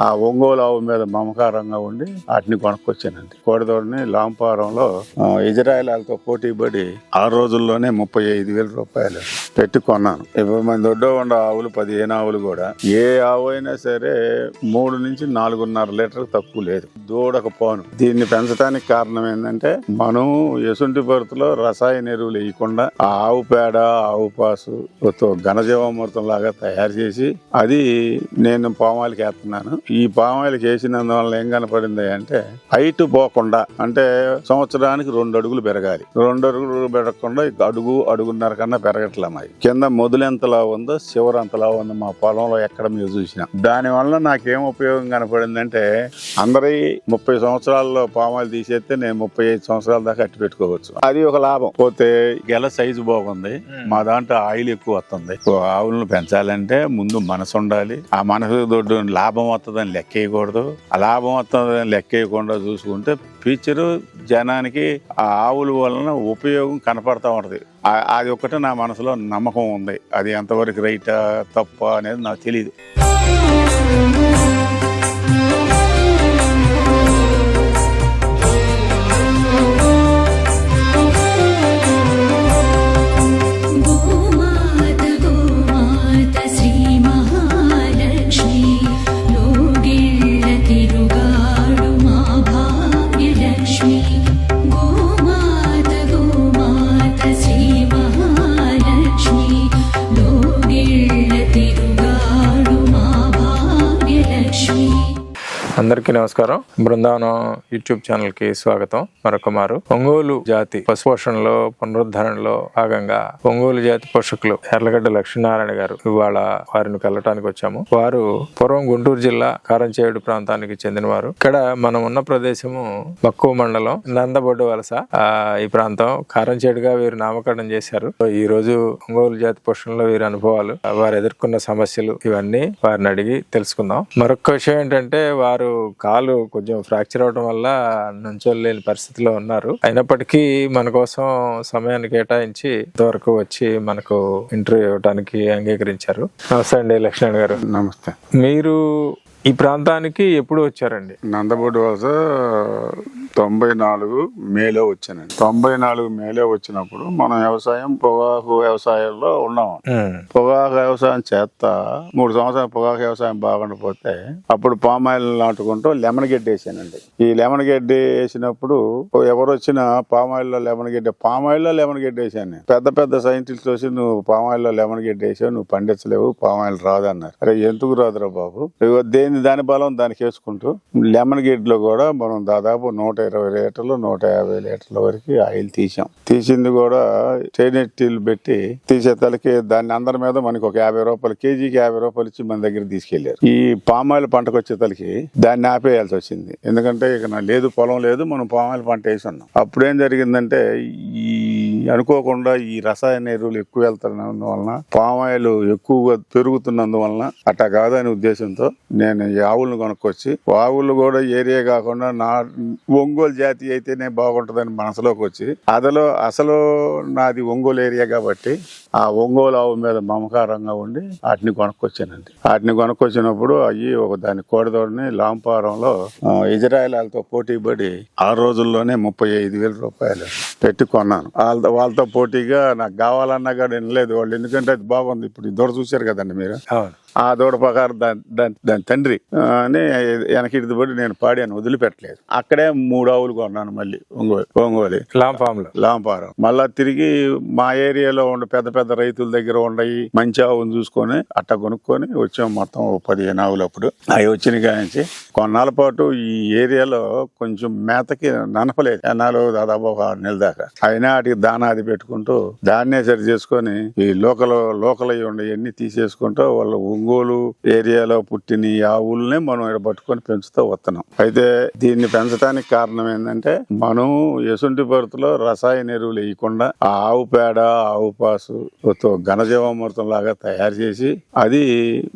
ఆ ఒంగోలు ఆవు మీద మమకారంగా ఉండి వాటిని కొనుక్కొచ్చానండి. కోడదోడిని లాంపారంలో ఆ, పోటీ పడి ఆ రోజుల్లోనే ముప్పై ఐదు వేల రూపాయలు పెట్టి కొన్నాను. ఇప్పుడు మన దొడ్డో ఉండ ఆవులు పదిహేను ఆవులు కూడా ఏ ఆవు అయినా సరే మూడు నుంచి నాలుగున్నర లీటర్ తక్కువ లేదు. దూడకపోను దీన్ని పెంచడానికి కారణం ఏంటంటే మనం ఎసుంటి పరుతులో రసాయన ఎరువులు వేయకుండా ఆ ఆవు పేడ ఆవు పాసు ఘనజీవామృతం లాగా తయారు చేసి అది నేను పామాయిల్కి వేస్తున్నాను. ఈ పామాయిల్కి వేసినందువల్ల ఏం కనపడింది అంటే హైట్ పోకుండా అంటే సంవత్సరానికి రెండు అడుగులు పెరగాలి. రెండు అడుగులు పెరగకుండా అడుగు అడుగున్నర కన్నా పెరగట్లే మాది కింద మొదలెంతలా ఉందో చివరంతలా ఉంది మా పొలంలో ఎక్కడ మీరు చూసినా. దాని వల్ల నాకేం ఉపయోగం కనపడిందంటే అందరి ముప్పై సంవత్సరాల్లో పామాయిల్ తీసేస్తే నేను ముప్పై ఐదు సంవత్సరాల దాకా అట్టి పెట్టుకోవచ్చు. అది ఒక లాభం. పోతే గెల సైజు బాగుంది. మా దాంట్లో ఆయిల్ ఎక్కువ వస్తుంది. ఆవులను పెంచాలంటే ముందు మనసు ఉండాలి ఆ మనసు దొడ్డు లాభం వస్తుందని లెక్క వేయకూడదు. లాభం వస్తుందని లెక్క వేయకుండా చూసుకుంటే ఫ్యూచర్ జనానికి ఆ ఆవుల వలన ఉపయోగం కనపడతా ఉంటుంది. అది ఒక్కటే నా మనసులో నమ్మకం ఉంది. అది ఎంతవరకు రైటా తప్ప అనేది నాకు తెలియదు అందరికీ నమస్కారం. బృందావనం యూట్యూబ్ ఛానల్కి స్వాగతం. మరొక మారు. ఒంగోలు జాతి పశుపోషణలో పునరుద్ధరణలో భాగంగా ఒంగోలు జాతి పోషకులు ఎర్లగడ్డ లక్ష్మీనారాయణ గారు ఇవాళ వారిని కలటానికి వచ్చాము. వారు పూర్వం గుంటూరు జిల్లా కారంచేడు ప్రాంతానికి చెందినవారు. ఇక్కడ మనం ఉన్న ప్రదేశము మక్కువ మండలం నందబొడ్డు వలస. ఈ ప్రాంతం కారంచేడుగా వీరు నామకరణం చేశారు. ఈ రోజు ఒంగోలు జాతి పోషణలో వీరి అనుభవాలు వారు ఎదుర్కొన్న సమస్యలు ఇవన్నీ వారిని అడిగి తెలుసుకుందాం. మరొక విషయం ఏంటంటే వారు కాలు కొంచెం ఫ్రాక్చర్ అవడం వల్ల నుంచోలేని పరిస్థితిలో ఉన్నారు. అయినప్పటికీ మన కోసం సమయాన్ని కేటాయించి ఇంతవరకు వచ్చి మనకు ఇంటర్వ్యూ ఇవ్వడానికి అంగీకరించారు. నమస్తే అండి లక్ష్మణ్ గారు. నమస్తే. మీరు ఈ ప్రాంతానికి ఎప్పుడు వచ్చారండి? నందబోడి వలస తొంభై నాలుగు మేలో వచ్చానండి. తొంభై నాలుగు మేలో వచ్చినప్పుడు మనం వ్యవసాయం పొగాకు వ్యవసాయంలో ఉన్నాం. పొగాకు వ్యవసాయం చేస్తా మూడు సంవత్సరాలు పొగాకు వ్యవసాయం బాగుండపోతే అప్పుడు పామాయిల్ నాటుకుంటూ లెమన్ గడ్డి వేసానండి. ఈ లెమన్ గడ్డి వేసినప్పుడు ఎవరు వచ్చినా పామాయిల్లో లెమన్ గడ్డి పామాయిల్లో లెమన్ గడ్డి వేసాను. పెద్ద పెద్ద సైంటిస్ట్ వచ్చి నువ్వు పామాయిల్లో లెమన్ గడ్డి వేసావు నువ్వు పండించలేవు పామాయిల్ రాదన్నారు. అరే ఎందుకు రాదురా బాబు? ఇగో దేని దాని బలం దానికి వేసుకుంటూ లెమన్ గేట్లో కూడా మనం దాదాపు నూట ఇరవై లీటర్లు నూట యాభై లీటర్ల వరకు ఆయిల్ తీసాం. తీసింది కూడా ట్రైనెట్టీలు పెట్టి తీసే తలకి దాన్ని అందరి మీద మనకి ఒక యాభై రూపాయలు కేజీకి యాభై రూపాయలు ఇచ్చి మన దగ్గర తీసుకెళ్ళారు. ఈ పామాయిల్ పంటకు వచ్చే తలకి దాన్ని ఆపేయాల్సి వచ్చింది. ఎందుకంటే ఇక నా లేదు పొలం లేదు మనం పామాయిల్ పంట వేసి ఉన్నాం అప్పుడేం జరిగిందంటే ఈ అనుకోకుండా ఈ రసాయన ఎరువులు ఎక్కువ వెళ్తున్నందువలన పామాయిల్ ఎక్కువగా పెరుగుతున్నందువలన అట్టా కాదని ఉద్దేశంతో నేను ఈ ఆవులను కొనుక్కొచ్చి ఆవులు కూడా ఏరియా కాకుండా నా ఒంగోలు జాతి అయితేనే బాగుంటుందని మనసులోకి వచ్చి అదలో అసలు నాది ఒంగోలు ఏరియా కాబట్టి ఆ ఒంగోలు ఆవు మీద మమకారంగా ఉండి వాటిని కొనుక్కొచ్చానండి. వాటిని కొనుక్కొచ్చినప్పుడు అవి ఒక దాని కోడదోడిని లాంపారంలో ఆ, వాళ్ళతో పోటీ పడి ఆ రోజుల్లోనే ముప్పై ఐదు వేల రూపాయలు పెట్టి కొన్నాను. వాళ్ళతో వాళ్ళతో పోటీగా నాకు కావాలన్నా కూడా వినలేదు వాళ్ళు ఎందుకంటే అది బాగుంది. ఇప్పుడు దొర చూశారు కదండి మీరు? ఆ దూడ ప్రకారం దాని దాని దాని తండ్రి అని వెనకిడి పడి నేను పాడాను వదిలిపెట్టలేదు. అక్కడే మూడు ఆవులు కొన్నాను మళ్ళీ ఒంగోలు. ఒంగోలు లాంఫామ్లో లాంపారం మళ్ళా తిరిగి మా ఏరియాలో ఉండే పెద్ద పెద్ద రైతుల దగ్గర ఉండయి మంచి ఆవును చూసుకొని అట్ట కొనుక్కొని వచ్చాం మొత్తం పదిహేను ఆవులు అప్పుడు. అవి వచ్చిన కానించి కొన్నాళ్ళ పాటు ఈ ఏరియాలో కొంచెం మేతకి ననపలేదు. ఎన్నాళ్ళు దాదాపు ఒక ఆరు నెలల దాకా. అయినా వాటికి దానా అది పెట్టుకుంటూ దాన్నే సరి చేసుకొని ఈ లోకల్ లోకల్ అయ్యి అన్ని తీసేసుకుంటూ వాళ్ళ ఒంగోలు ఏరియాలో పుట్టిన ఈ ఆవులనే మనం ఇక్కడ పట్టుకొని పెంచుతూ వస్తున్నాం అయితే దీన్ని పెంచడానికి కారణం ఏంటంటే మనం ఎసుంటి పరుతులో రసాయన ఎరువులు వేయకుండా ఆ ఆవు పేడ ఆవు పాసు ఘనజీవామృతం లాగా తయారు చేసి అది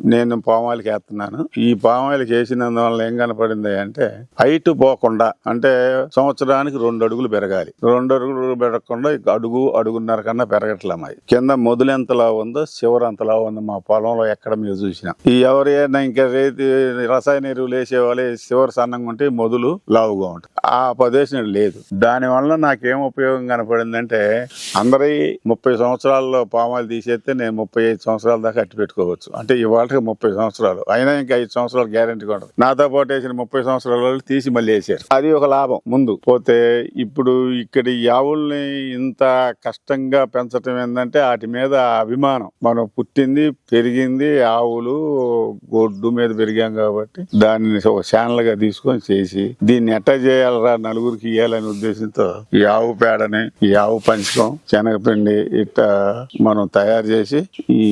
నేను పామాయిల్కి వేస్తున్నాను. ఈ పామాయిల్కి వేసినందువల్ల ఏం కనపడింది అంటే హైట్ పోకుండా అంటే సంవత్సరానికి రెండు అడుగులు పెరగాలి. రెండు అడుగులు పెరగకుండా అడుగు అడుగున్నర కన్నా పెరగట్లే కింద మొదలెంతలా ఉందో చివరంతలా ఉంది మా పొలంలో ఎక్కడ మీరు చూసిన. ఈ ఎవరైనా ఇంకా రైతు రసాయన ఎరువులు వేసే వాళ్ళే చివరి సన్నంగా ఉంటే మొదలు లావుగా ఉంటుంది ఆ ప్రదేశం లేదు. దాని వల్ల నాకేం ఉపయోగం కనపడిందంటే అందరి ముప్పై సంవత్సరాల్లో పామాలు తీసేస్తే నేను ముప్పై ఐదు సంవత్సరాల దాకా అట్టి పెట్టుకోవచ్చు. అంటే ఇవాళకి ముప్పై సంవత్సరాలు. అయినా ఇంకా ఐదు సంవత్సరాలు గ్యారెంటీ ఉండదు నాతో పాటు వేసిన ముప్పై సంవత్సరాల వాళ్ళు తీసి మళ్ళీ వేసారు. అది ఒక లాభం ముందు. పోతే ఇప్పుడు ఇక్కడ ఈ ఆవుల్ని ఇంత కష్టంగా పెంచటం ఏంటంటే వాటి మీద అభిమానం. మనం పుట్టింది పెరిగింది ఆవులు గొడ్డు మీద పెరిగాం కాబట్టి దాన్ని ఒక ఛానల్గా తీసుకొని చేసి దీన్ని ఎట్టా చేయాలరా నలుగురికి ఇవ్వాలనే ఉద్దేశంతో ఈ ఆవు పేడని ఈ ఆవు పంచకం శనగపిండి ఇట్టా మనం తయారు చేసి ఈ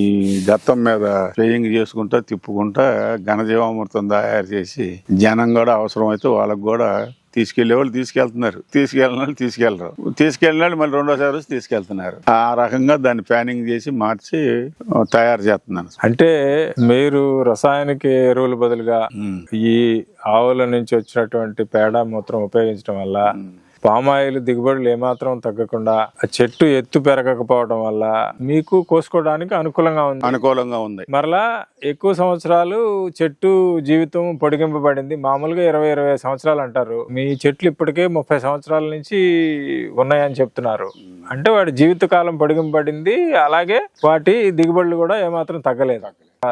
గత్తం మీద ప్లేయింగ్ చేసుకుంటా తిప్పుకుంటా ఘనజీవామృతం తయారు చేసి జనం కూడా అవసరమైతే వాళ్ళకు కూడా తీసుకెళ్ళే వాళ్ళు తీసుకెళ్తున్నారు. తీసుకెళ్ళిన వాళ్ళు తీసుకెళ్ళరు తీసుకెళ్ళిన వాళ్ళు మళ్ళీ రెండోసారి వచ్చి తీసుకెళ్తున్నారు. ఆ రకంగా దాన్ని ప్యానింగ్ చేసి మార్చి తయారు చేస్తున్నాను. అంటే మీరు రసాయనిక ఎరువుల బదులుగా. ఈ ఆవుల నుంచి వచ్చినటువంటి పేడ మూత్రం ఉపయోగించడం వల్ల పామాయిల్ దిగుబడులు ఏమాత్రం తగ్గకుండా ఆ చెట్టు ఎత్తు పెరగకపోవడం వల్ల మీకు కోసుకోవడానికి అనుకూలంగా ఉంది. అనుకూలంగా ఉంది. మరలా ఎక్కువ సంవత్సరాలు చెట్టు జీవితం పొడిగింపబడింది. మామూలుగా ఇరవై ఇరవై సంవత్సరాలు అంటారు. మీ చెట్లు ఇప్పటికే ముప్పై సంవత్సరాల నుంచి ఉన్నాయని చెప్తున్నారు. అంటే వాటి జీవితకాలం పొడిగింపబడింది. అలాగే వాటి దిగుబడులు కూడా ఏమాత్రం తగ్గలేదు.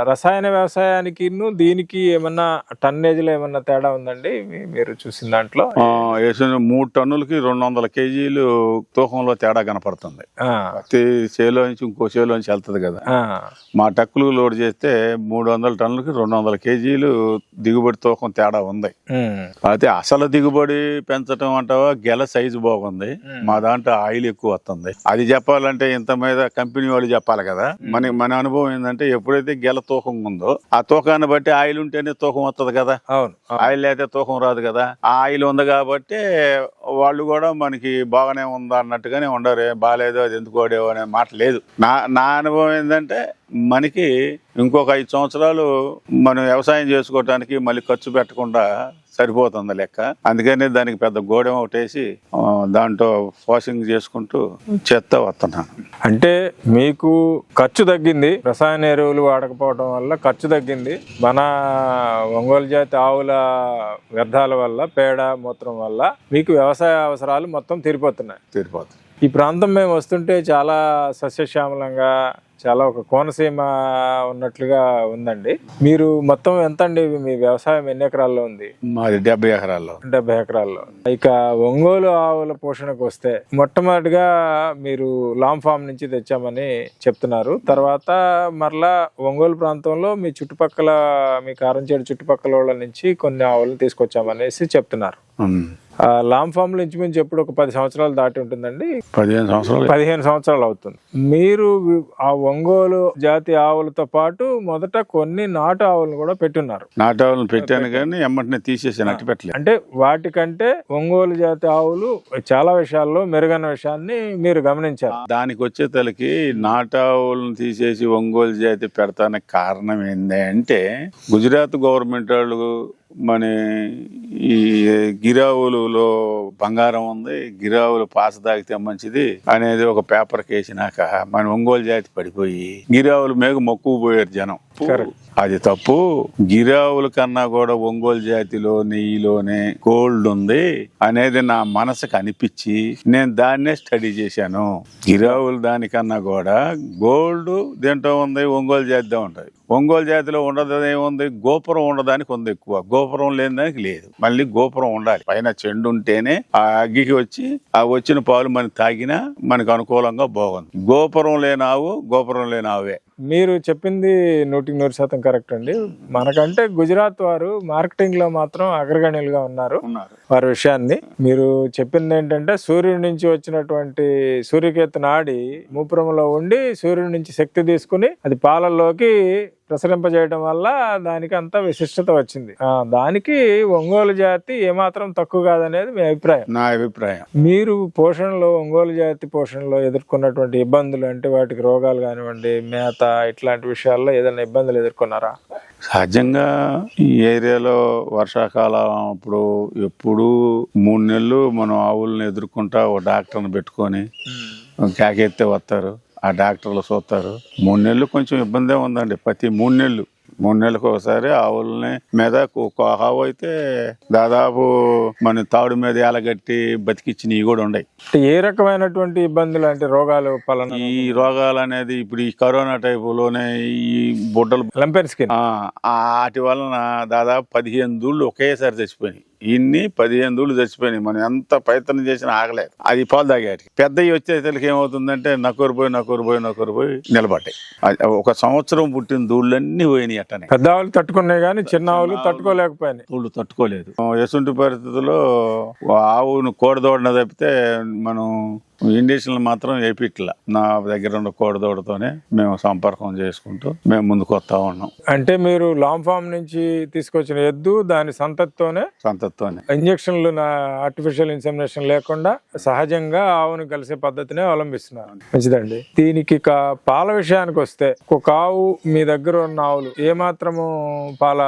రసాయన వ్యవసాయానికి దీనికి ఏమన్నా టన్నేజ్లో ఏమన్నా తేడా ఉందండి? మీరు చూసిన దాంట్లో? వేసిన మూడు టన్నులకి రెండు వందల కేజీలు తూకంలో తేడా కనపడుతుంది. ప్రతి చేలో నుంచి ఇంకో చేలో నుంచి వెళ్తుంది కదా. మా టక్కులు లోడ్ చేస్తే మూడు వందల టన్నులకి రెండు వందల కేజీలు దిగుబడి తూకం తేడా ఉంది. అయితే అసలు దిగుబడి పెంచడం అంటావా? గెల సైజు బాగుంది. మా దాంట్లో ఆయిల్ ఎక్కువ వస్తుంది. అది చెప్పాలంటే ఇంత మీద కంపెనీ వాళ్ళు చెప్పాలి కదా. మన మన అనుభవం ఏంటంటే ఎప్పుడైతే గెల తూకం ఉందో ఆ తూకాన్ని బట్టి ఆయిల్ ఉంటేనే తూకం వస్తుంది కదా. అవును. ఆయిల్ అయితే తూకం రాదు కదా. ఆ ఆయిల్ ఉంది కాబట్టి వాళ్ళు కూడా మనకి బాగానే ఉందా అన్నట్టుగానే ఉండరు. "ఏం బాగాలేదు అది ఎందుకు వాడేవో అనే మాట లేదు. నా నా అనుభవం ఏంటంటే మనకి ఇంకొక ఐదు సంవత్సరాలు మనం వ్యవసాయం చేసుకోవటానికి మళ్ళీ ఖర్చు పెట్టకుండా సరిపోతుంది లెక్క. అందుకని దానికి పెద్ద గోడెం ఒకటేసి దాంట్లో వాషింగ్ చేసుకుంటూ చేత్తా వస్తున్నాను అంటే మీకు ఖర్చు తగ్గింది రసాయన ఎరువులు వాడకపోవడం వల్ల ఖర్చు తగ్గింది. మన ఒంగోలు జాతి ఆవుల వ్యర్థాల వల్ల పేడ మూత్రం వల్ల మీకు వ్యవసాయ అవసరాలు మొత్తం తీరిపోతున్నాయి. తీరిపోతుంది ఈ ప్రాంతం మేము వస్తుంటే చాలా సస్యశ్యామలంగా చాలా ఒక కోనసీమ ఉన్నట్లుగా ఉందండి. మీరు మొత్తం ఎంత అండి మీ వ్యవసాయం? ఎన్ని ఎకరాల్లో ఉంది? మాది డెబ్బై ఎకరాల్లో. డెబ్బై ఎకరాల్లో. ఇక ఒంగోలు ఆవుల పోషణకు వస్తే మొట్టమొదటిగా మీరు లామ్ ఫామ్ నుంచి తెచ్చామని చెప్తున్నారు. తర్వాత మరలా ఒంగోలు ప్రాంతంలో మీ చుట్టుపక్కల మీ కారంచేడు చుట్టుపక్కల వాళ్ళ నుంచి కొన్ని ఆవులను తీసుకొచ్చామనేసి చెప్తున్నారు. లామ్ ఫామ్ నుంచి మించి ఎప్పుడు ఒక పది సంవత్సరాలు దాటి ఉంటుందండి. పదిహేను సంవత్సరాలు. పదిహేను సంవత్సరాలు అవుతుంది. మీరు ఆ ఒంగోలు జాతి ఆవులతో పాటు మొదట కొన్ని నాటు ఆవులను కూడా పెట్టున్నారు. నాటాలను పెట్టాను కానీ ఎమ్మటినే తీసేసి నట్టి పెట్టలేదు. అంటే వాటికంటే ఒంగోలు జాతి ఆవులు చాలా విషయాల్లో మెరుగైన విషయాన్ని మీరు గమనించారు. దానికి వచ్చే తలకి నాటావులను తీసేసి ఒంగోలు జాతి పెడతానికి కారణం ఏంది అంటే గుజరాత్ గవర్నమెంట్ వాళ్ళు మన ఈ గిరావులలో బంగారం ఉంది గిరావులు పాస తాగితే మంచిది అనేది ఒక పేపర్ కేసినాక మన ఒంగోలు జాతి పడిపోయి గిరావుల మీద మొక్కువ పోయారు జనం అది తప్పు. గిరావుల కన్నా కూడా ఒంగోలు జాతిలో నెయ్యిలోనే గోల్డ్ ఉంది అనేది నా మనసుకు అనిపించి నేను దాన్నే స్టడీ చేశాను. గిరావులు దానికన్నా కూడా గోల్డ్ దేంట్లో ఉంది ఒంగోలు జాతిలో ఉంటుంది. ఒంగోలు జాతిలో ఉండదు ఏముంది? గోపురం ఉండడానికి ఉంది ఎక్కువ. గోపురం లేని దానికి లేదు. మళ్ళీ గోపురం ఉండాలి. పైన చెండు ఉంటేనే ఆ అగ్గికి వచ్చి ఆ వచ్చిన పాలు మనకి తాగినా మనకు అనుకూలంగా బాగుంది. గోపురం లేని ఆవు గోపురం లేని ఆవే. మీరు చెప్పింది నూటికి నూరు శాతం కరెక్ట్ అండి. మనకంటే గుజరాత్ వారు మార్కెటింగ్లో మాత్రం అగ్రగణ్యులుగా ఉన్నారు. ఉన్నారు. వారి విషయాన్ని మీరు చెప్పింది ఏంటంటే సూర్యుడి నుంచి వచ్చినటువంటి సూర్యకేతు నాడి మూపురంలో ఉండి సూర్యుడి నుంచి శక్తి తీసుకుని అది పాలల్లోకి ప్రసరింపజేయడం వల్ల దానికి అంత విశిష్టత వచ్చింది. దానికి ఒంగోలు జాతి ఏమాత్రం తక్కువ కాదనేది మీ అభిప్రాయం. నా అభిప్రాయం. మీరు పోషణలో ఒంగోలు జాతి పోషణలో ఎదుర్కొన్నటువంటి ఇబ్బందులు అంటే వాటికి రోగాలు కానివ్వండి మేత ఇట్లాంటి విషయాల్లో ఏదైనా ఇబ్బందులు ఎదుర్కొన్నారా? సహజంగా ఈ ఏరియాలో వర్షాకాలం అప్పుడు ఎప్పుడు మూడు నెలలు మనం ఆవులను ఎదుర్కొంటా ఒక డాక్టర్ని పెట్టుకొని కేకెత్తే వస్తారు. ఆ డాక్టర్లు చూస్తారు. మూడు నెలలు కొంచెం ఇబ్బందే ఉందండి. ప్రతి మూడు నెలలు. మూడు నెలలకు ఒకసారి ఆవులని మీద ఒక ఆవు అయితే దాదాపు మన తాడు మీద ఎలగట్టి బతికిచ్చినవి కూడా ఉన్నాయి ఏ రకమైనటువంటి ఇబ్బందులు అంటే రోగాలు పలానా? ఈ రోగాలు అనేది ఇప్పుడు ఈ కరోనా టైపులోనే ఈ బుడ్డలు లంపెన్ స్కిన్. ఆ, ఆ వాటి వలన దాదాపు పదిహేను దూళ్ళు ఒకేసారి చచ్చిపోయినాయి. ఇన్ని పదిహేను దూళ్ళు చచ్చిపోయినాయి. మనం ఎంత ప్రయత్నం చేసినా ఆగలేదు. అది పాలు తాగాటి పెద్దవి వచ్చేసరికి ఏమవుతుందంటే నక్కూరు పోయి నక్కూరు పోయి నక్కూరు పోయి నిలబడ్డాయి. ఒక సంవత్సరం పుట్టిన దూళ్ళన్నీ పోయినాయి అట్టనే. పెద్ద ఆవులు తట్టుకున్నాయి కానీ చిన్న ఆవులు తట్టుకోలేకపోయినాయి. దూళ్ళు తట్టుకోలేదు. ఎసుంటి పరిస్థితుల్లో ఆవును కోడదోడిన తప్పితే మనం ఇండిషన్లు మాత్రం వేపిట్ల నా దగ్గర ఉన్న కోడదోడతోనే మేము సంపర్కం చేసుకుంటూ మేము ముందుకు వస్తా ఉన్నాం. అంటే మీరు లాంగ్ ఫామ్ నుంచి తీసుకొచ్చిన ఎద్దు దాని సంతతితోనే సంతతోనే ఇంజక్షన్లు నా ఆర్టిఫిషియల్ ఇన్సెమినేషన్ లేకుండా సహజంగా ఆవును కలిసే పద్ధతినే అవలంబిస్తున్నారు. మంచిదండి. దీనికి పాల విషయానికి వస్తే ఒక ఆవు మీ దగ్గర ఉన్న ఆవులు ఏ మాత్రము పాల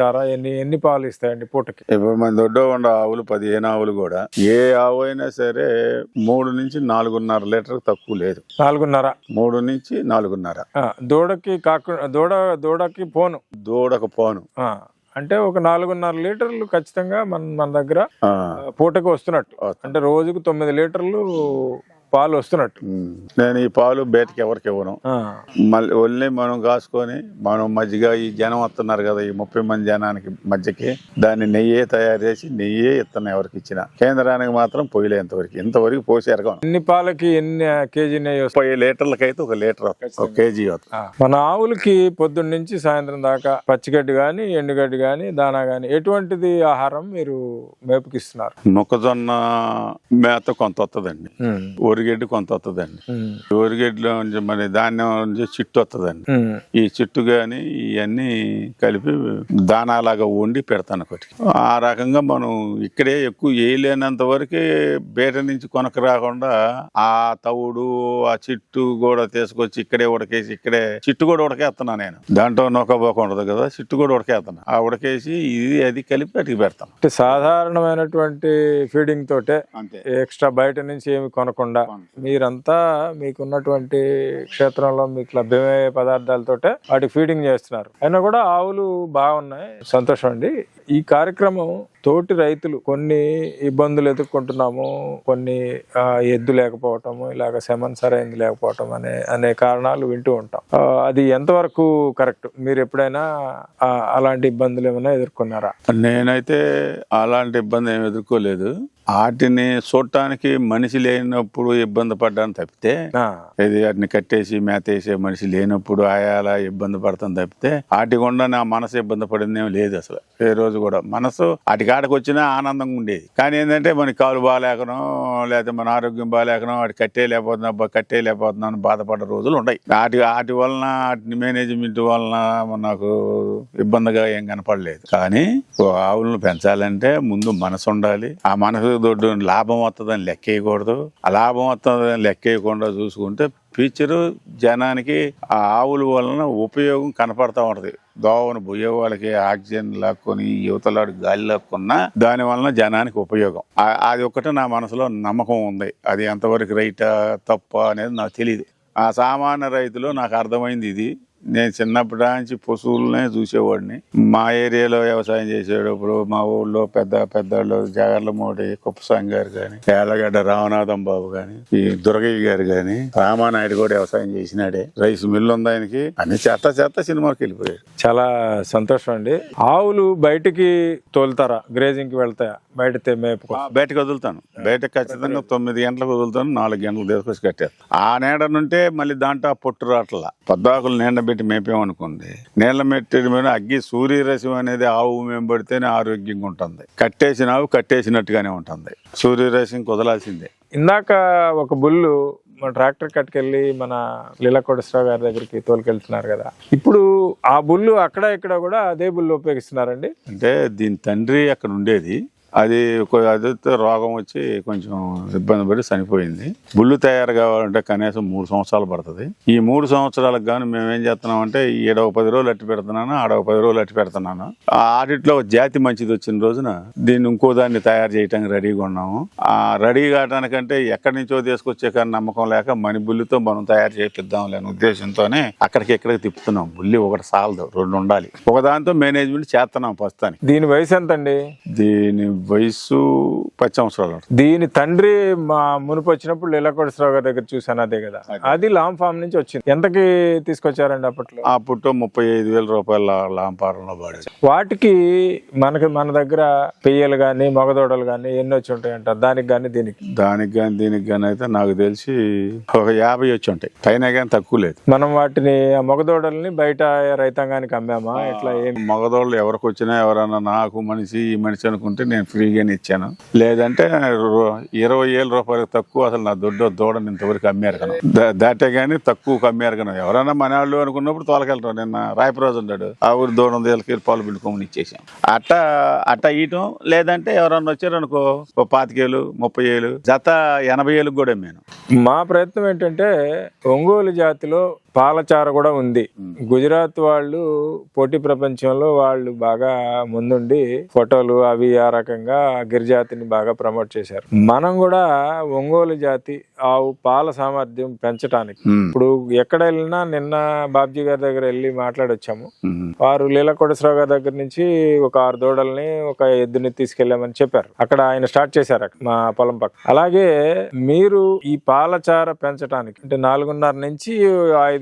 చారా ఎన్ని ఎన్ని పాలు ఇస్తాయండి పూటకి? ఇప్పుడు మన దొడ్డో ఉన్న ఆవులు పదిహేను ఆవులు కూడా ఏ ఆవు అయినా సరే మూడు నుంచి నాలుగున్నర లీటర్ తక్కువ లేదు. నాలుగున్నర? మూడు నుంచి నాలుగున్నర. ఆ, దూడకి కాకుండా దూడ దూడకి పోను. దూడకు పోను. ఆ, అంటే ఒక నాలుగున్నర లీటర్లు ఖచ్చితంగా మన మన దగ్గర పూటకి వస్తున్నట్టు. అంటే రోజుకు తొమ్మిది లీటర్లు పాలు వస్తున్నట్టు. నేను ఈ పాలు బయటకి ఎవరికి ఇవ్వను. మళ్ళీ ఒళ్ళి మనం కాసుకొని మనం మజ్జిగ ఈ జనం వస్తున్నారు కదా ఈ ముప్పై మంది జనానికి మధ్యకి దాన్ని నెయ్యే తయారు చేసి నెయ్యే ఇస్తున్నాయి ఎవరికి ఇచ్చిన. కేంద్రానికి మాత్రం పొయ్యిలే ఇంతవరకు ఇంతవరకు పోసి ఎరగం. ఎన్ని పాలకి ఎన్ని కేజీ నెయ్యి ముప్పై లీటర్లకైతే ఒక లీటర్. ఒక కేజీ మన ఆవులకి పొద్దున్న నుంచి సాయంత్రం దాకా పచ్చిగడ్డి గాని ఎండుగడ్డి గాని దానా గాని ఎటువంటిది ఆహారం మీరు మేపుకిస్తున్నారు? మొక్కజొన్న మేత కొంత వస్తుందండి ఉమ్, ఒరిగడ్డి కొంత వస్తుందండి నుంచి మరి ధాన్యం నుంచి చిట్టు వస్తుందండి. ఈ చిట్టు గాని ఇవన్నీ కలిపి దానాలాగా వండి పెడతాను ఒకటికి ఆ రకంగా మనం ఇక్కడే ఎక్కువ వేయలేనంత వరకే బయట నుంచి కొనక రాకుండా ఆ తవుడు ఆ చిట్టు కూడా తీసుకొచ్చి ఇక్కడే ఉడకేసి ఇక్కడే చిట్టు కూడా ఉడకేస్తున్నా నేను. దాంట్లో నొక్కబోక ఉండదు కదా చిట్టు కూడా ఉడకేస్తున్నా ఆ ఉడకేసి ఇది అది కలిపి అటుకు పెడతాను అంటే సాధారణమైనటువంటి ఫీడింగ్ తోటే అంతే. ఎక్స్ట్రా బయట నుంచి ఏమి కొనకుండా మీరంతా మీకున్నటువంటి క్షేత్రంలో మీకు లభ్యమయ్యే పదార్థాలతోటే వాటికి ఫీడింగ్ చేస్తున్నారు. అయినా కూడా ఆవులు బాగున్నాయి. సంతోషం అండి. ఈ కార్యక్రమం తోటి రైతులు కొన్ని ఇబ్బందులు ఎదుర్కొంటున్నాము కొన్ని ఎద్దు లేకపోవటము ఇలాగ సెమన్ సరైంది లేకపోవటం అనే అనే కారణాలు వింటూ ఉంటాం. అది ఎంతవరకు కరెక్ట్? మీరు ఎప్పుడైనా అలాంటి ఇబ్బందులు ఏమైనా ఎదుర్కొన్నారా? నేనైతే అలాంటి ఇబ్బంది ఏమి ఎదుర్కోలేదు. వాటిని చూడటానికి మనిషి లేనప్పుడు ఇబ్బంది పడ్డాను తప్పితే ఇది వాటిని కట్టేసి మేతేసే మనిషి లేనప్పుడు ఆయాలా ఇబ్బంది పడతాను తప్పితే వాటి గుండా నా మనసు ఇబ్బంది పడింది లేదు అసలు. ఏ రోజు కూడా. మనసు వాటి కాడకు వచ్చినా ఆనందంగా ఉండేది. కానీ ఏంటంటే మన కాలు బాగాలేకనో లేకపోతే మన ఆరోగ్యం బాగాలేకనో వాటి కట్టే లేకపోతున్నా అబ్బా కట్టే లేకపోతున్నా అని బాధపడ్డ రోజులు ఉన్నాయి వాటి వాటి వలన వాటి మేనేజ్మెంట్ వలన నాకు ఇబ్బందిగా ఏం కనపడలేదు. కానీ ఆవులను పెంచాలంటే ముందు మనసు ఉండాలి. ఆ మనసు దొడ్డు లాభం వస్తుందని లెక్కేయకూడదు ఆ లాభం వస్తుందని లెక్కేయకుండా చూసుకుంటే ఫ్యూచరు జనానికి ఆ ఆవుల వలన ఉపయోగం కనపడతా ఉంటది. దోవను పోయే వాళ్ళకి ఆక్సిజన్ లాక్కొని యువతలాడు గాలి లాక్కున్నా దాని వలన జనానికి ఉపయోగం. అది ఒక్కటే నా మనసులో నమ్మకం ఉంది. అది ఎంతవరకు రైటా తప్ప అనేది నాకు తెలియదు ఆ సామాన్య రైతులు నాకు అర్థమైంది ఇది. నేను చిన్నప్పటి నుంచి పశువులనే చూసేవాడిని. మా ఏరియాలో వ్యవసాయం చేసేటప్పుడు మా ఊళ్ళో పెద్ద పెద్దవాళ్ళు జాగర్లమూడి కుప్పస్వామి గారు కానీ ఏళ్ళగడ్డ రామనాథం బాబు గాని ఈ దుర్గయ్య గారు గాని రామానాయుడు కూడా వ్యవసాయం చేసినాడే. రైస్ మిల్లు ఉంది ఆయనకి. అన్ని చెత్త చెత్త సినిమాకి వెళ్ళిపోయాడు. చాలా సంతోషం అండి. ఆవులు బయటికి తోలుతారా? గ్రేజింగ్కి వెళ్తాయా? బయట మేపుకో బయటకు వదులుతాను. బయట ఖచ్చితంగా తొమ్మిది గంటలకు వదులుతాను నాలుగు గంటలకు తీసుకొచ్చి కట్టారు ఆ నీడ నుంటే మళ్ళీ దాంట్లో పొట్టు రాట్ల. పద్దాకులు నీళ్ళ పెట్టి మేపామనుకోండి నీళ్ళ పెట్టి మీద అగ్గి సూర్యరసం అనేది ఆవు మేంబడితేనే ఆరోగ్యంగా ఉంటుంది. కట్టేసిన ఆవు కట్టేసినట్టుగానే ఉంటుంది. సూర్యరసం కుదలాల్సిందే. ఇందాక ఒక బుల్లు మన ట్రాక్టర్ కట్టుకెళ్ళి మన లీలకోటేశ్వరరావు గారి దగ్గరికి తోలుకెళ్తున్నారు కదా. ఇప్పుడు ఆ బుల్లు అక్కడ ఇక్కడ కూడా అదే బుల్లు ఉపయోగిస్తున్నారండి? అంటే దీని తండ్రి అక్కడ ఉండేది. అది అది రోగం వచ్చి కొంచెం ఇబ్బంది పడి చనిపోయింది. బుల్లు తయారు కావాలంటే కనీసం మూడు సంవత్సరాలు పడుతుంది. ఈ మూడు సంవత్సరాలకు గాను మేము ఏం చేస్తున్నాం అంటే పది రోజులు అట్టి పెడుతున్నాను ఆడ ఒక పది రోజులు అట్టి పెడుతున్నాను. ఆ ఆడిట్లో జాతి మంచిది వచ్చిన రోజున దీన్ని ఇంకో దాన్ని తయారు చేయడానికి రెడీగా ఉన్నాము. ఆ రెడీ కావడానికంటే ఎక్కడి నుంచో తీసుకొచ్చే కానీ నమ్మకం లేక మన బుల్లితో మనం తయారు చేపిద్దాం లేని ఉద్దేశంతోనే అక్కడికి ఇక్కడికి తిప్పుతున్నాం. బుల్లి ఒకటి సాలదు రెండు ఉండాలి. ఒక దాంతో మేనేజ్మెంట్ చేస్తున్నాం ప్రస్తుతానికి. దీని వయసు ఎంత అండి దీని వయసు పది సంవత్సరాలు. దీని తండ్రి మా మునుపు వచ్చినప్పుడు లీలాకోటేశ్వరరావు గారి దగ్గర చూసాను అదే కదా. అది. లాంగ్ ఫామ్ నుంచి వచ్చింది. ఎంతకి తీసుకొచ్చారండి అప్పట్లో? ఆ పుట్ట ముప్పై ఐదు వేల రూపాయల లాంపారంలో పడేది వాటికి మనకి మన దగ్గర పెయ్యలు కానీ మగదోడలు కానీ ఎన్ని వచ్చి ఉంటాయి అంటారు? దానికి కానీ దీనికి? దానికి కానీ దీనికి కానీ అయితే నాకు తెలిసి ఒక యాభై వచ్చి ఉంటాయి. పైన కానీ తక్కువ లేదు. మనం వాటిని ఆ మగదోడల్ని బయట రైతాంగానికి అమ్మామా? ఇట్లా ఏం? మగదోళ్ళు ఎవరికి వచ్చినా ఎవరన్నా నాకు మనిషి ఈ మనిషి అనుకుంటే నేను ఫ్రీగానే ఇచ్చాను. లేదంటే ఇరవై ఏళ్ళ రూపాయలకు తక్కువ అసలు నా దొడ్డు దూడని ఇంతవరకు అమ్మారు కను దాటే కానీ తక్కువ అమ్మారు కను ఎవరన్నా మన వాళ్ళు అనుకున్నప్పుడు తోలకెళ్తారు నిన్న రాయప్రోజు ఉన్నాడు. ఆ ఊరు దూడ ఉంది పాలు పిండుకోమని ఇచ్చేసాం. అట్ట అట్ట ఇయటం లేదంటే ఎవరన్నా వచ్చారు అనుకో ఓ పాతికేలు ముప్పై ఏళ్ళు జత ఎనభై ఏళ్ళకి కూడా అమ్మాను. మా ప్రయత్నం ఏంటంటే ఒంగోలు జాతిలో పాలచార కూడా ఉంది. గుజరాత్ వాళ్ళు పోటీ ప్రపంచంలో వాళ్ళు బాగా ముందుండి ఫోటోలు అవి ఆ రకంగా గిరిజాతిని బాగా ప్రమోట్ చేశారు. మనం కూడా ఒంగోలు జాతి ఆవు పాల సామర్థ్యం పెంచడానికి. ఇప్పుడు ఎక్కడ వెళ్ళినా నిన్న బాబ్జీ గారి దగ్గర వెళ్ళి మాట్లాడొచ్చాము. వారు లీలా కోటేశ్వరరావు గారి దగ్గర నుంచి ఒక ఆరు దూడల్ని ఒక ఎద్దుని తీసుకెళ్ళామని చెప్పారు. అక్కడ ఆయన స్టార్ట్ చేశారు అక్కడ మా పొలం పక్క అలాగే మీరు ఈ పాలచార పెంచడానికి అంటే నాలుగున్నర నుంచి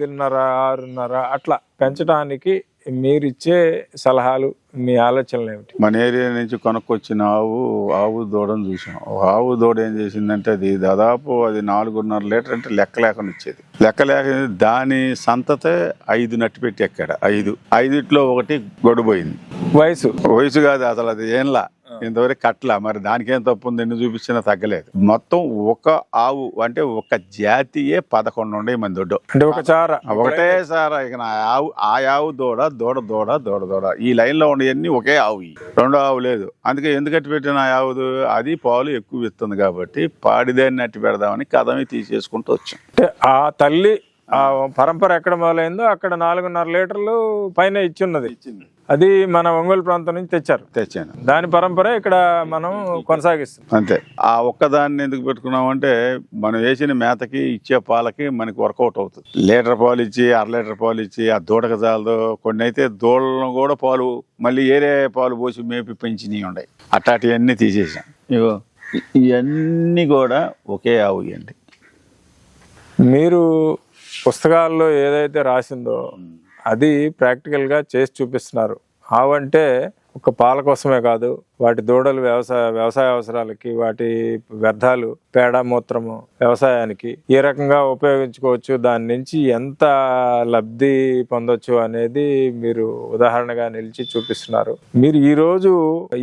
ఐదున్నర ఆరున్నర అట్లా పెంచడానికి మీరు ఇచ్చే సలహాలు మీ ఆలోచనలు ఏమిటి మన ఏరియా నుంచి కొనుక్కొచ్చిన ఆవు ఆవు దూడని చూసాం. ఆవు దూడ ఏం చేసిందంటే అది దాదాపు అది నాలుగున్నర లీటర్ అంటే లెక్క లేకుండా ఇచ్చేది లెక్క లేక దాని సంతతే ఐదు నట్టు పెట్టి ఎక్కాడు. ఐదు. ఐదిట్లో ఒకటి గొడబోయింది. వయసు. వయసు కాదు అసలు అది ఏంలా ఇంతవరకు కట్టలా. మరి దానికేం తప్పు ఉంది ఎన్ని చూపించినా తగ్గలేదు. మొత్తం ఒక ఆవు అంటే ఒక జాతియే పదకొండు ఉండే మన దొడ్డు. అంటే ఒక చార. ఒకటే సార్ ఇక నా ఆవు ఆ ఆవు దూడ దూడ దూడ దూడ దూడ. ఈ లైన్లో ఉండేవన్నీ ఒకే ఆవు. రెండో ఆవు లేదు. అందుకే ఎందుకట్టి పెట్టిన ఆ ఆవుదు? అది పాలు ఎక్కువ ఇస్తుంది కాబట్టి పాడిదాన్ని అట్టి పెడదామని కథమే తీసేసుకుంటూ వచ్చాం. అంటే ఆ తల్లి ఆ పరంపర ఎక్కడ మొదలైందో అక్కడ నాలుగున్నర లీటర్లు పైన ఇచ్చున్నది. అది మన ఒంగోలు ప్రాంతం నుంచి తెచ్చారు. తెచ్చాను. దాని పరంపర ఇక్కడ మనం కొనసాగిస్తాం అంతే. ఆ ఒక్కదాన్ని ఎందుకు పెట్టుకున్నామంటే మనం వేసిన మేతకి ఇచ్చే పాలకి మనకి వర్కౌట్ అవుతుంది. లీటర్ పాలు ఇచ్చి అర లీటర్ పాలు ఇచ్చి ఆ దూడక చాలదు కొన్ని అయితే దూడలను కూడా పాలు మళ్ళీ ఏరే పాలు పోసి మేపి పెంచినవి ఉన్నాయి. అట్టాటివన్నీ తీసేసాం. ఇగో ఇవన్నీ కూడా ఒకే ఆవు అండి మీరు పుస్తకాల్లో ఏదైతే రాసిందో అది ప్రాక్టికల్గా చేసి చూపిస్తున్నారు. ఆవంటే ఒక పాల కోసమే కాదు వాటి దూడలు వ్యవసాయ వ్యవసాయ అవసరాలకి వాటి వ్యర్థాలు పేడ మూత్రము వ్యవసాయానికి ఏ రకంగా ఉపయోగించుకోవచ్చు దాని నుంచి ఎంత లబ్ధి పొందొచ్చు అనేది మీరు ఉదాహరణగా నిలిచి చూపిస్తున్నారు. మీరు ఈరోజు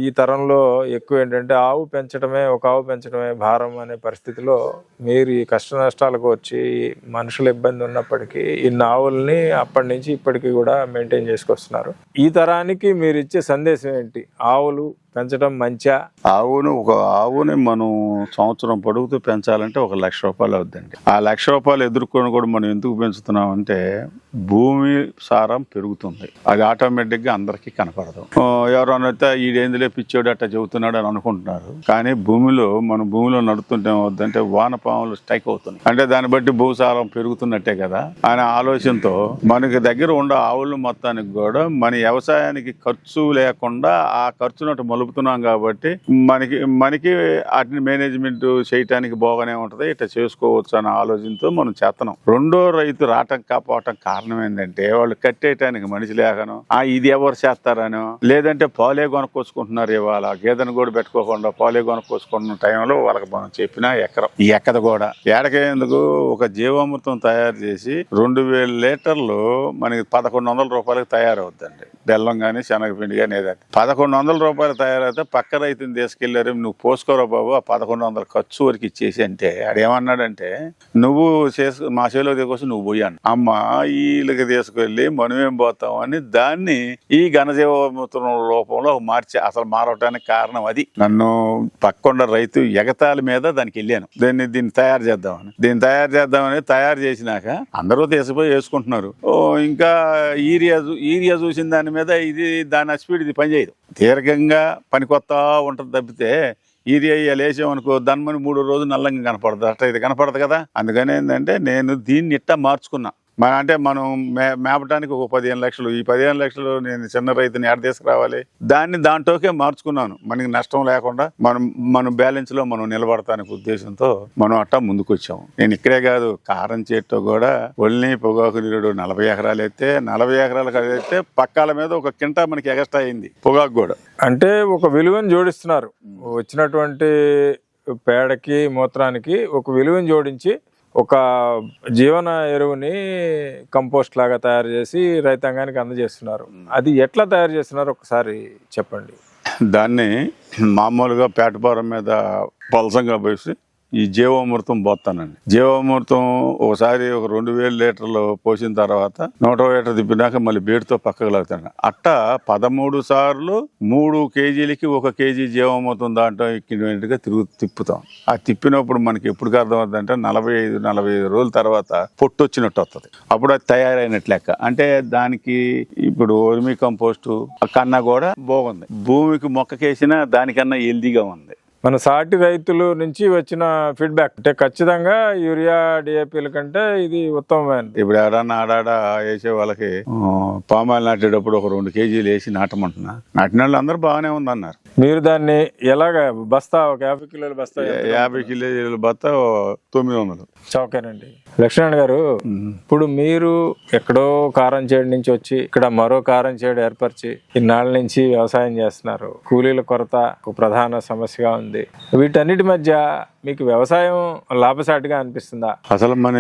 ఈ తరంలో ఎక్కువ ఏంటంటే ఆవు పెంచడమే ఒక ఆవు పెంచడమే భారం అనే పరిస్థితిలో మీరు ఈ కష్ట నష్టాలకు వచ్చి మనుషుల ఇబ్బంది ఉన్నప్పటికీ ఇన్ని ఆవుల్ని అప్పటి నుంచి ఇప్పటికీ కూడా మెయింటైన్ చేసుకొస్తున్నారు. ఈ తరానికి మీరు ఇచ్చే సందేశం ఏంటి? ఆవులు పెంచ పెంచడం మంచా? ఆవును ఒక ఆవుని మనం సంవత్సరం పొడుగుతూ పెంచాలంటే ఒక లక్ష రూపాయలు అవుద్దండి. ఆ లక్ష రూపాయలు ఎదుర్కొని కూడా మనం ఎందుకు పెంచుతున్నాం అంటే భూమి సారం పెరుగుతుంది. అది ఆటోమేటిక్గా అందరికీ కనపడదు. ఎవరైనా అయితే ఈడేందులే పిచ్చోడు అట్ట చెబుతున్నాడు అని అనుకుంటున్నారు. కానీ భూమిలో మనం భూమిలో నడుతుంటే వద్దంటే వానపాములు స్ట్రైక్ అవుతున్నాయి. అంటే దాన్ని బట్టి భూసారం పెరుగుతున్నట్టే కదా? అనే ఆలోచనతో మనకి దగ్గర ఉండే ఆవులు మొత్తానికి కూడా మన వ్యవసాయానికి ఖర్చు లేకుండా ఆ ఖర్చును అటు మలుపుతున్నాం కాబట్టి మనకి మనకి వాటిని మేనేజ్మెంట్ చేయటానికి బాగానే ఉంటది. ఇట్లా చేసుకోవచ్చు అనే ఆలోచనతో మనం చేస్తున్నాం రెండో రైతు రావటం కాపోవటం కారణం ఏంటంటే వాళ్ళు కట్టేయటానికి మనిషి లేకను ఆ ఇది ఎవరు చేస్తారనో? లేదంటే పాలే కొనుక్కోసుకుంటున్నారు ఇవాళ. గేదెను కూడా పెట్టుకోకుండా పాలే కొనుక్కోసుకున్న టైంలో వాళ్ళకి మనం చెప్పినా ఎక్కరం ఈ ఎక్కద కూడా ఏడకేందుకు ఒక జీవామృతం తయారు చేసి రెండు వేల లీటర్లు మనకి పదకొండు వందల రూపాయలకు తయారవుద్దండి. బెల్లం కానీ శనగపిండి కానీ ఏదంటే పదకొండు వందల రూపాయలు తయారైతే పక్క రైతుని తీసుకెళ్ళారు. నువ్వు పోసుకోరా బాబు ఆ పదకొండు వందల ఖర్చు వరకు ఇచ్చేసి అంటే ఆడేమన్నాడంటే నువ్వు చేసు మా చేలో దిగొచ్చి నువ్వు పోయాను అమ్మ ఈ వీళ్ళకి తీసుకెళ్ళి మనమేం పోతామని దాన్ని ఈ ఘనజీవమూత్రం రూపంలో మార్చి అసలు మారవటానికి కారణం అది. నన్ను పక్కొండ రైతు ఎగతాళి మీద దానికి వెళ్ళాను. దీన్ని దీన్ని తయారు చేద్దామని. దీన్ని తయారు చేద్దామని తయారు చేసినాక అందరూ తీసుకుపోయి వేసుకుంటున్నారు. ఓ ఇంకా ఈరియా ఈరియా చూసిన దాని మీద ఇది దాని స్పీడ్ ఇది పనిచేయదు దీర్ఘంగా పని కొత్త ఉంటుంది తప్పితే ఈరియా ఇలా వేసామనుకో దానిమని మూడు రోజులు నల్లంగా కనపడదు. అట్లా ఇది కనపడదు కదా. అందుకని ఏంటంటే నేను దీన్ని ఇట్టా మార్చుకున్నా. మన అంటే మనం మే మేపటానికి ఒక పదిహేను లక్షలు ఈ పదిహేను లక్షలు నేను చిన్న రైతుని ఎడ తీసుకురావాలి. దాన్ని దాంట్లోకే మార్చుకున్నాను. మనకి నష్టం లేకుండా మనం మన బ్యాలెన్స్లో మనం నిలబడటానికి ఉద్దేశంతో మనం అట్టా ముందుకు వచ్చాము నేను ఇక్కడే కాదు కారం చెట్టు కూడా ఒళ్ళని పొగాకు నీరుడు నలభై ఎకరాలు అయితే నలభై ఎకరాలు అయితే పక్కాల మీద ఒక కింటా మనకి ఎగస్ట్రా అయింది పొగాకు కూడా. అంటే ఒక విలువను జోడిస్తున్నారు. వచ్చినటువంటి పేడకి మూత్రానికి ఒక విలువను జోడించి ఒక జీవన ఎరువుని కంపోస్ట్ లాగా తయారు చేసి రైతాంగానికి అందజేస్తున్నారు. అది ఎట్లా తయారు చేస్తున్నారు? ఒకసారి చెప్పండి. దాన్ని మామూలుగా పేటపారం మీద పలసంగా పోసి ఈ జీవామృతం పోతానండి. జీవామృతం ఒకసారి ఒక రెండు వేల లీటర్లు పోసిన తర్వాత నూట లీటర్ తిప్పినాక మళ్ళీ బేడుతో పక్కకు లాగుతాను. అట్ట పదమూడు సార్లు మూడు కేజీలకి ఒక కేజీ జీవామృతం దాంట్లో ఎక్కినట్టుగా తిరుగు తిప్పుతాం. ఆ తిప్పినప్పుడు మనకి ఎప్పుడు అర్థమవుతుంది అంటే నలభై ఐదు నలభై ఐదు రోజుల తర్వాత పొట్టు వచ్చినట్టు వస్తుంది అప్పుడు అది తయారైనట్లు లెక్క. అంటే దానికి ఇప్పుడు వర్మీ కంపోస్టు కన్నా కూడా బాగుంది. భూమికి మొక్కకేసిన దానికన్నా హెల్దీగా ఉంది. మన సాటి రైతుల నుంచి వచ్చిన ఫీడ్బ్యాక్ అంటే ఖచ్చితంగా యూరియా డిఏపీల కంటే ఇది ఉత్తమమైనది. ఇప్పుడు ఎవరన్నా ఆడాడ వేసే వాళ్ళకి పామాయిల్ నాటేటప్పుడు ఒక రెండు కేజీలు వేసి నాటమంటున్నా. నాటిన వాళ్ళు అందరూ బాగానే ఉందన్నారు. మీరు దాన్ని ఎలాగ బస్తా ఒక యాభై కిలోల బస్తా? యాభై కిలోల బత్త తొమ్మిది వందలు. చౌకేనండి. లక్ష్మణ్ గారు ఇప్పుడు మీరు ఎక్కడో కారం చేడు నుంచి వచ్చి ఇక్కడ మరో కారం చేడు ఏర్పరిచి ఇన్నాళ్ళ నుంచి వ్యవసాయం చేస్తున్నారు. కూలీల కొరత ఒక ప్రధాన సమస్యగా ఉంది. వీటన్నిటి మధ్య మీకు వ్యవసాయం లాభసాటిగా అనిపిస్తుందా? అసలు మన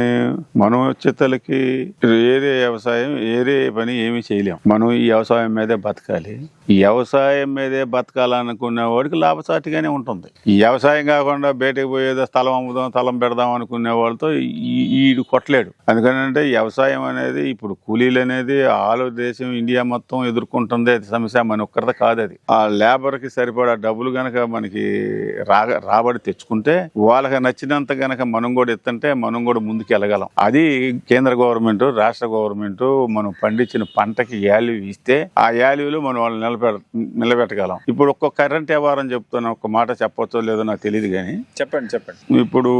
మనం వచ్చేతలకి ఏరే వ్యవసాయం ఏరే పని ఏమీ చేయలేం. మనం ఈ వ్యవసాయం మీదే బతకాలి. ఈ వ్యవసాయం మీదే బతకాలనుకునే వాడికి లాభసాటిగానే ఉంటుంది. ఈ వ్యవసాయం కాకుండా బయటకు పోయేదో స్థలం అమ్ముదాం స్థలం పెడదాం అనుకునే వాళ్ళతో ఈ- ఈడు కొట్టలేడు. ఎందుకంటే వ్యవసాయం అనేది ఇప్పుడు కూలీలు అనేది ఆల్ దేశం ఇండియా మొత్తం ఎదుర్కొంటుంది అది సమస్య మన ఒక్కరిది కాదు అది. ఆ లేబర్కి సరిపడా డబ్బులు కనుక మనకి రా రాబడి తెచ్చుకుంటే వాళ్ళకి నచ్చినంత గనక మనం కూడా ఎత్తంటే మనం కూడా ముందుకు వెళ్ళగలం. అది కేంద్ర గవర్నమెంట్ రాష్ట్ర గవర్నమెంట్ మనం పండించిన పంటకి వాల్యూ ఇస్తే ఆ వాల్యూలో మనం వాళ్ళు నిలబెడ నిలబెట్టగలం. ఇప్పుడు ఒక్క కరెంట్ వ్యవహారం చెప్తాను ఒక మాట చెప్పొచ్చో లేదో నాకు తెలియదు కానీ చెప్పండి చెప్పండి. ఇప్పుడు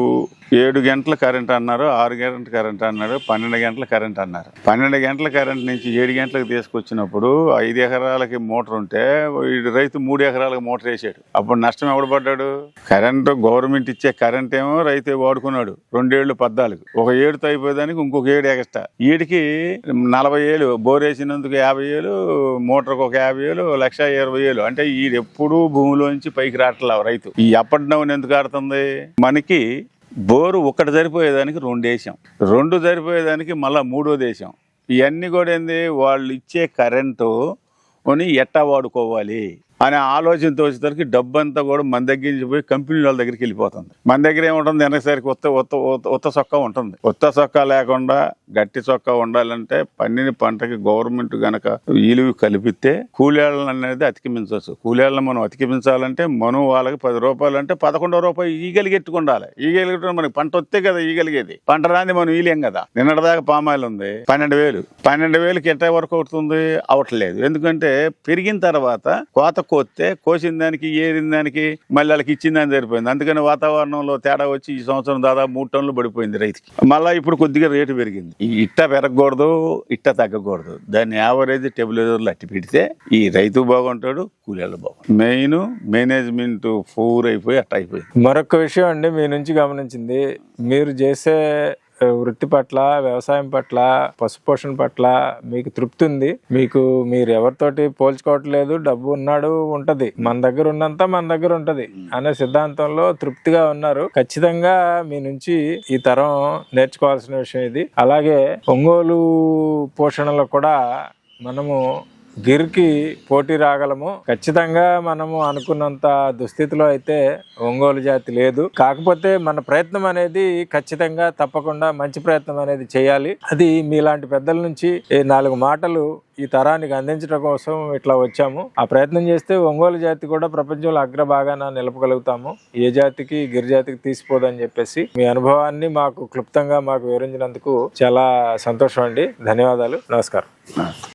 ఏడు గంటల కరెంట్ అన్నారు ఆరు గంటల కరెంట్ అన్నారు పన్నెండు గంటల కరెంట్ అన్నారు. పన్నెండు గంటల కరెంట్ నుంచి ఏడు గంటలకు తీసుకొచ్చినప్పుడు ఐదు ఎకరాలకి మోటార్ ఉంటే రైతు మూడు ఎకరాలకు మోటార్ వేసాడు. అప్పుడు నష్టం ఎవడు పడ్డాడు? కరెంట్ గవర్నమెంట్ ఇచ్చే కరెంట్ ఏమో రైతు వాడుకున్నాడు. రెండేళ్ళు పద్నాలుగు. ఒక ఏడుతో అయిపోయేదానికి ఇంకొక ఏడు ఎక్స్ట్రా ఈడికి నలభై ఏళ్ళు బోర్ వేసినందుకు యాభై ఏళ్ళు మోటార్కి ఒక యాభై ఏళ్ళు లక్ష ఇరవై ఏళ్ళు. అంటే ఈడు భూమిలోంచి పైకి రావట్లేవు రైతు. ఈ అప్ అండ్ డౌన్ ఎందుకు ఆడుతుంది? మనకి బోరు ఒకటి సరిపోయేదానికి రెండు వేసాం. రెండు సరిపోయేదానికి మళ్ళీ మూడో దేశం ఇవన్నీ కూడా ఏంది? వాళ్ళు ఇచ్చే కరెంటు కొని ఎట్టా వాడుకోవాలి? అనే ఆలోచనతో వచ్చేసరికి డబ్బు అంతా కూడా మన దగ్గర నుంచి పోయి కంపెనీ వాళ్ళ దగ్గరికి వెళ్ళిపోతుంది. మన దగ్గర ఏముంటుంది? వెనకసరికి ఉత్త ఉత్త ఉత్త- ఉత్త ఉంటుంది. ఉత్త చొక్కా లేకుండా గట్టి చొక్కా ఉండాలంటే పండిన పంటకి గవర్నమెంట్ గనక ఈలువి కల్పిస్తే కూలీళ్ళని అనేది అతికిమించవచ్చు కూలీళ్ళని మనం అతికిమించాలంటే మనం వాళ్ళకి పది రూపాయలు అంటే పదకొండో రూపాయలు ఈగలిగెట్టుకుండాలి ఈగలిగెట్టు మనకి పంట వస్తే కదా ఈగలిగేది. పంట రాని మనం ఈలేం కదా. నిన్నటిదాకా పామాయిల్ ఉంది. పన్నెండు వేలు. పన్నెండు వేలకి ఎట్ట వరకు అవుతుంది? అవట్లేదు. ఎందుకంటే పెరిగిన తర్వాత కోత కోస్తే కోసిన దానికి ఏరిన దానికి మళ్ళీ వాళ్ళకి ఇచ్చిన దానికి సరిపోయింది. అందుకని వాతావరణంలో తేడా వచ్చి ఈ సంవత్సరం దాదాపు మూడు టన్నులు పడిపోయింది రైతుకి. మళ్ళీ ఇప్పుడు కొద్దిగా రేటు పెరిగింది. ఈ ఇట్ట పెరగకూడదు ఇట్ట తగ్గకూడదు. దాన్ని యావరేజ్ టెబులేజర్లు అట్టి పెడితే ఈ రైతు బాగుంటాడు కూలీలు బాగుంటాడు మెయిన్ మేనేజ్మెంట్ ఫోర్ అయిపోయి అట్ట అయిపోయింది. మరొక విషయం అండి మీ నుంచి గమనించింది. మీరు చేసే వృత్తి పట్ల వ్యవసాయం పట్ల పశుపోషణ పట్ల మీకు తృప్తి ఉంది. మీకు మీరు ఎవరితోటి పోల్చుకోవట్లేదు డబ్బు ఉన్నాడు ఉంటది. మన దగ్గర ఉన్నంత మన దగ్గర ఉంటది అనే సిద్ధాంతంలో తృప్తిగా ఉన్నారు. ఖచ్చితంగా మీ నుంచి ఈ తరం నేర్చుకోవాల్సిన విషయం ఇది. అలాగే ఒంగోలు పోషణలో కూడా మనము గిర్కి పోటీ రాగలము. ఖచ్చితంగా మనము అనుకున్నంత దుస్థితిలో అయితే ఒంగోలు జాతి లేదు. కాకపోతే మన ప్రయత్నం అనేది ఖచ్చితంగా తప్పకుండా మంచి ప్రయత్నం అనేది చేయాలి. అది మీలాంటి పెద్దల నుంచి ఈ నాలుగు మాటలు ఈ తరానికి అందించడం కోసం ఇట్లా వచ్చాము. ఆ ప్రయత్నం చేస్తే ఒంగోలు జాతి కూడా ప్రపంచంలో అగ్రభాగాన నిలపగలుగుతాము. ఏ జాతికి గిరిజాతికి తీసిపోదని చెప్పేసి మీ అనుభవాన్ని మాకు క్లుప్తంగా మాకు వివరించినందుకు చాలా సంతోషం అండి. ధన్యవాదాలు. నమస్కారం.